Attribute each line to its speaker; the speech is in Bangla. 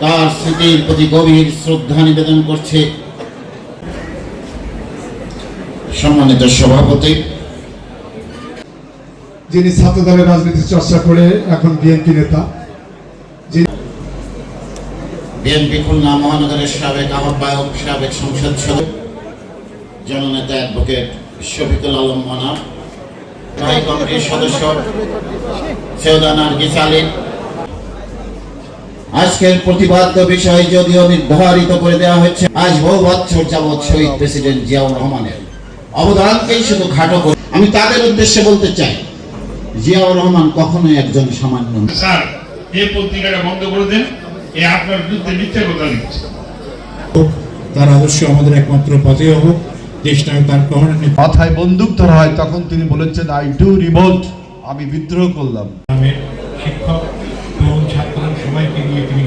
Speaker 1: তার স্মৃতির প্রতি গভীর শ্রদ্ধা নিবেদন করছে সম্মানিত সভাপতি।
Speaker 2: যিনি ছাত্র দলের রাজনীতি চর্চা করে এখন বিএনপি নেতা
Speaker 1: বিএনপি খুলনা মহানগরের সাবেক আহ্বায়ক সাবেক সংসদ সদস্য জননেতা অ্যাডভোকেট শফিকুল আলম মনা কমিটির সদস্য সৈয়দা নার্গিস আলীম আজকের প্রতিবাদ্য বিষয় যদিও নির্ধারিত করে দেওয়া হয়েছে আজ বহু বছর যাবৎ শহীদ প্রেসিডেন্ট জিয়াউর রহমানের অবদানকেই শুধু খাটো করে আমি তাদের উদ্দেশ্যে বলতে চাই জিয়াউর রহমান কখনোই একজন সামান্য
Speaker 3: স্যার এই পত্রিকাটা বন্ধ করে দেন এ আপনার বিরুদ্ধে মিথ্যা কথা লিখছে।
Speaker 4: তার আদর্শ আমাদের একমাত্র পথে হোক দেশ নায়ক তার রহমানের
Speaker 5: মাথায় বন্দুক ধরা হয় তখন তিনি বলেছেন আই ডু রিভোল্ট আমি বিদ্রোহ করলাম।
Speaker 4: নামে শিক্ষক তরুণ ছাত্র